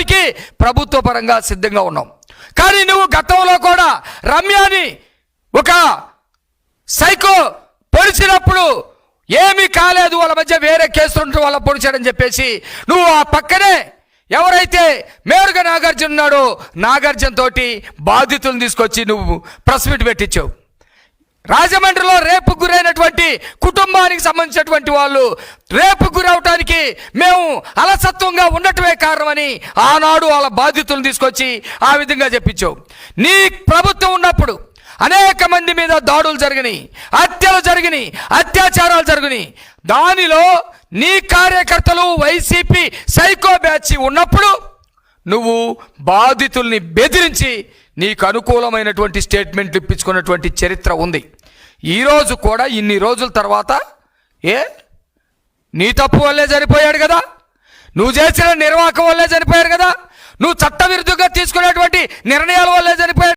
చేయడానికి ప్రభుత్వ పరంగా సిద్ధంగా ఉన్నాం. కానీ నువ్వు గతంలో కూడా రమ్యాని ఒక సైకో పొడిచినప్పుడు ఏమీ కాలేదు వాళ్ళ మధ్య వేరే కేసులు ఉంటే వాళ్ళ పొడిచాడని చెప్పేసి నువ్వు ఆ పక్కనే ఎవరైతే మేరుగా నాగార్జున ఉన్నాడో నాగార్జున తోటి బాధితులను తీసుకొచ్చి నువ్వు ప్రెస్ మీట్ పెట్టించావు. రాజమండ్రిలో రేపు గురైనటువంటి కుటుంబానికి సంబంధించినటువంటి వాళ్ళు రేపు గురవటానికి మేము అలసత్వంగా ఉండటమే కారణమని ఆనాడు వాళ్ళ బాధ్యతలు తీసుకొచ్చి ఆ విధంగా చెప్పించావు. నీ ప్రభుత్వం ఉన్నప్పుడు అనేక మంది మీద దాడులు జరిగినాయి హత్యలు జరిగినాయి అత్యాచారాలు జరిగినాయి. దానిలో నీ కార్యకర్తలు వైసీపీ సైకో బ్యాచ్ ఉన్నప్పుడు నువ్వు బాధితుల్ని బెదిరించి నీకు అనుకూలమైనటువంటి స్టేట్మెంట్లు ఇప్పించుకున్నటువంటి చరిత్ర ఉంది. ఈరోజు కూడా ఇన్ని రోజుల తర్వాత ఏ? నీ తప్పు వల్లే చనిపోయాడు కదా. నువ్వు చేసిన నిర్వాహకం వల్లే చనిపోయాడు కదా. నువ్వు చట్టవిరుద్ధంగా తీసుకునేటువంటి నిర్ణయాల వల్లే చనిపోయాడు